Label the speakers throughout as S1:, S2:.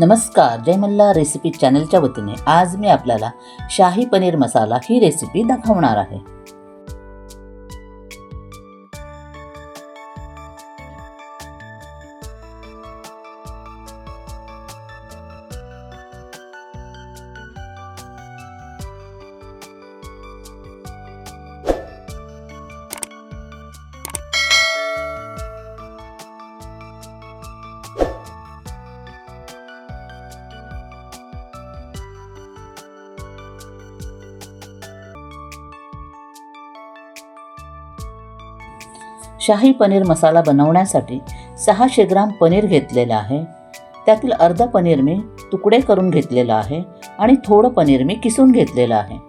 S1: नमस्कार जयमल्ला रेसिपी चॅनलच्या वतीने आज मी आपल्याला शाही पनीर मसाला ही रेसिपी दाखवणार आहे. शाही पनीर मसाला बनवण्यासाठी सहाशे ग्राम पनीर घेतलेलं आहे. त्यातील अर्धा पनीर मी तुकडे करून घेतलेलं आहे आणि थोडं पनीर मी किसून घेतलेलं आहे.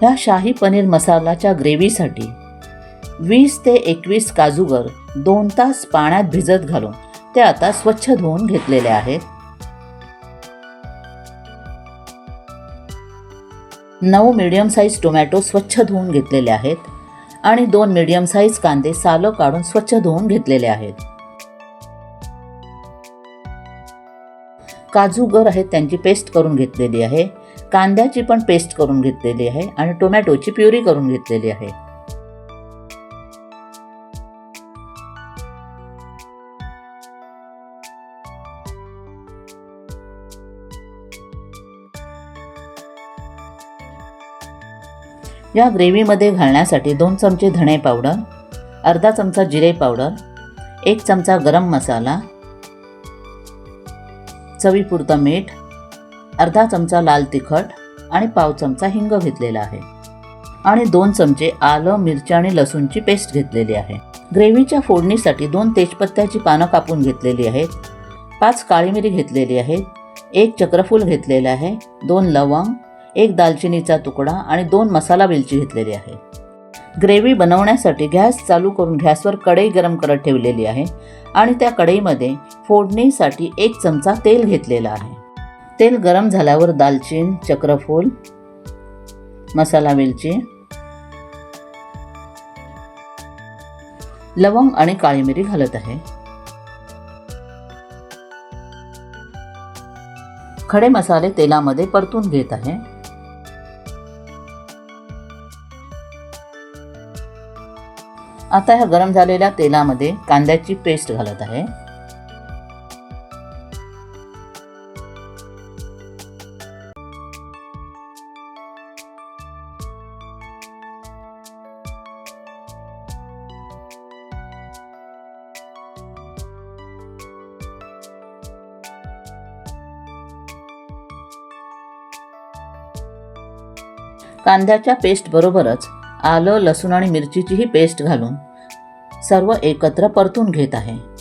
S1: ह्या शाही पनीर मसालाच्या ग्रेव्हीसाठी वीस ते एकवीस काजूगर दोन तास पाण्यात भिजत घालून ते आता स्वच्छ धुवून घेतलेले आहेत. नऊ मिडियम साईज टोमॅटो स्वच्छ धुवून घेतलेले आहेत आणि दोन मिडियम साईज कांदे सालं काढून स्वच्छ धुवून घेतलेले आहेत. काजूगर आहेत त्यांची पेस्ट करून घेतलेली आहे. कांद्याची पण पेस्ट करून घेतलेली आहे आणि टोमॅटोची प्युरी करून घेतलेली आहे. या ग्रेव्हीमध्ये घालण्यासाठी दोन चमचे धणे पावडर अर्धा चमचा जिरे पावडर एक चमचा गरम मसाला चवीपुरतं मीठ अर्धा चमचा लाल तिखट आणि पाव चमचा हिंग घेतलेला आहे. आणि दोन चमचे आलं मिरची आणि लसूणची पेस्ट घेतलेली आहे. ग्रेव्हीच्या फोडणीसाठी दोन तेजपत्त्याची पानं कापून घेतलेली आहेत. पाच काळी मिरी घेतलेली आहे एक चक्रफूल घेतलेलं आहे. दोन लवंग एक दालचिनीचा तुकडा आणि दोन मसाला वेलची घेतलेली आहे. ग्रेव्ही बनवण्यासाठी गॅस चालू करून गॅसवर कढई गरम करत ठेवलेली आहे आणि त्या कढईमध्ये फोडणीसाठी एक चमचा तेल घेतलेला आहे. तेल गरम झाल्यावर दालचीन चक्रफूल मसाला वेलची लवंग आणि काळी मिरी घालत आहे. खडे मसाले तेलामध्ये परतून घेत आहे. आता ह्या गरम झालेल्या तेलामध्ये कांद्याची पेस्ट घालत आहे. कांद्याच्या पेस्ट बरोबरच आलं लसूण आणि मिरचीचीही पेस्ट घालून. सर्व एकत्र परतून घेत आहे.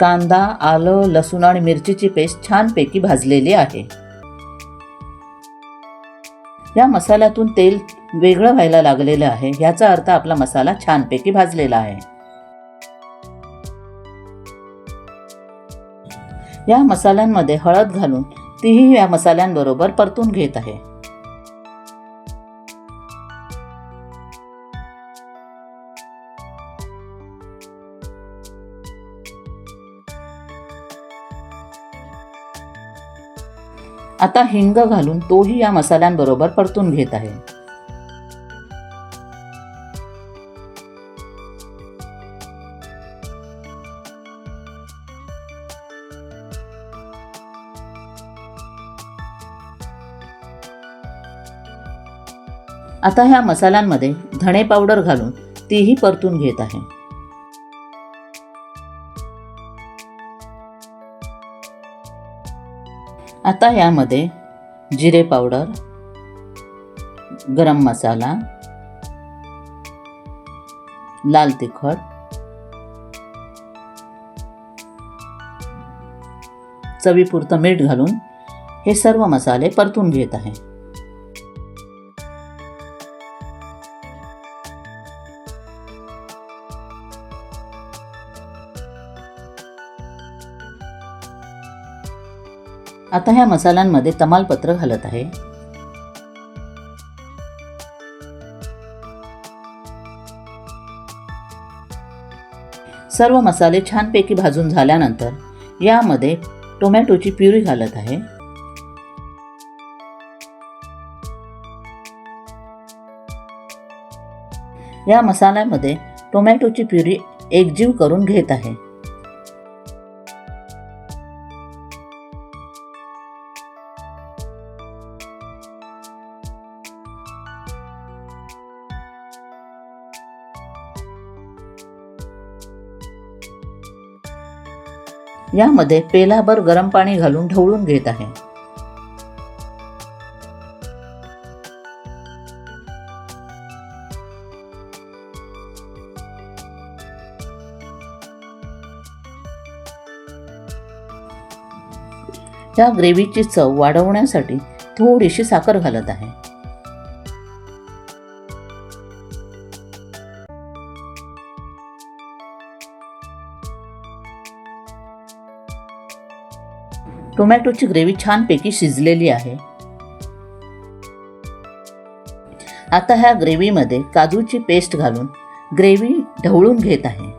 S1: कांदा आलं लसूण आणि मिरचीची पेस्ट छानपैकी भाजलेली आहे. या मसाल्यातून तेल वेगळं व्हायला लागलेलं आहे. याचा अर्थ आपला मसाला छानपैकी भाजलेला आहे. या मसाल्यांमध्ये हळद घालून तीही या मसाल्यांबरोबर परतून घेत आहे. आता हिंग घालून तोही या मसाल्यांबरोबर परतून घेत आहे. आता ह्या मसाल्यांमध्ये धणे पावडर घालून तीही परतून घेत आहे. आता यामध्ये जिरे पावडर गरम मसाला लाल तिखट चवीपुरतं मीठ घालून हे सर्व मसाले परतून घेत आहे. आता ह्या मसाल्यांमध्ये तमालपत्र घालत आहे. सर्व मसाले छानपैकी भाजून झाल्यानंतर यामध्ये टोमॅटोची प्युरी घालत आहे. या मसाल्यामध्ये टोमॅटोची प्युरी एकजीव करून घेत आहे. यामध्ये पेलाभर गरम पाणी घालून ढवळून घेत आहे. या ग्रेव्हीची चव वाढवण्यासाठी थोडीशी साखर घालत आहे. टोमॅटोची ग्रेव्ही छानपैकी शिजलेली आहे. आता ह्या ग्रेव्हीमध्ये काजूची पेस्ट घालून ग्रेव्ही ढवळून घेत आहे.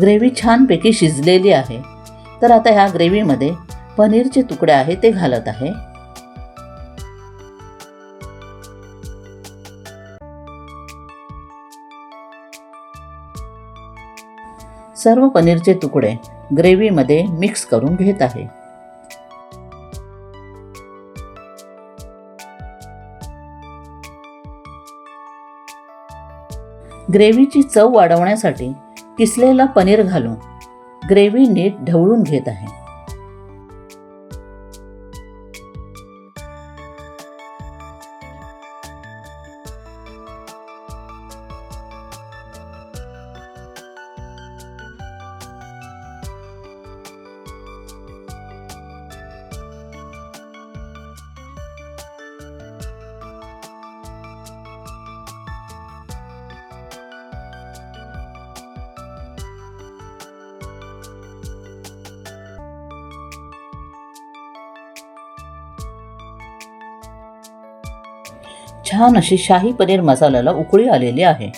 S1: ग्रेव्ही छानपैकी शिजलेली आहे. तर आता ह्या ग्रेव्हीमध्ये पनीरचे तुकडे आहे ते घालत आहे. सर्व पनीरचे तुकडे ग्रेव्हीमध्ये मिक्स करून घेत आहे. ग्रेव्हीची चव वाढवण्यासाठी किसलेला पनीर घालून. ग्रेव्ही नीट ढवळून घेत आहे. छान अशी शाही पनीर मसाल्याला उकळी आलेली आहे.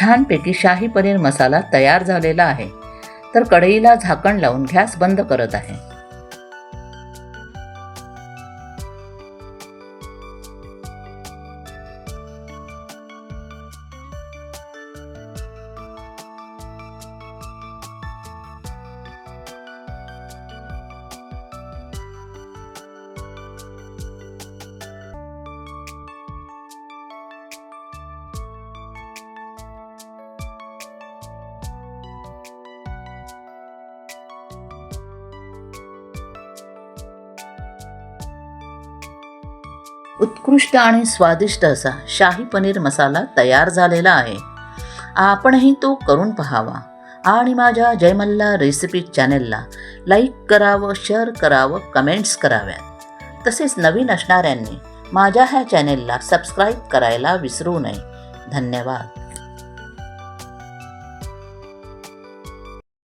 S1: छानपैकी शाही पनीर मसाला तयार झालेला आहे. तर कढईला झाकण लावून गॅस बंद करत आहे. उत्कृष्ट आणि स्वादिष्ट असा शाही पनीर मसाला तयार झालेला आहे. आपणही तो करून पहावा आणि माझ्या जयमल्ला रेसिपी चॅनेलला लाईक करावं शेअर करावं कमेंट्स कराव्यात. तसेच नवीन असणाऱ्यांनी माझ्या ह्या चॅनेलला सबस्क्राईब करायला विसरू नये. धन्यवाद.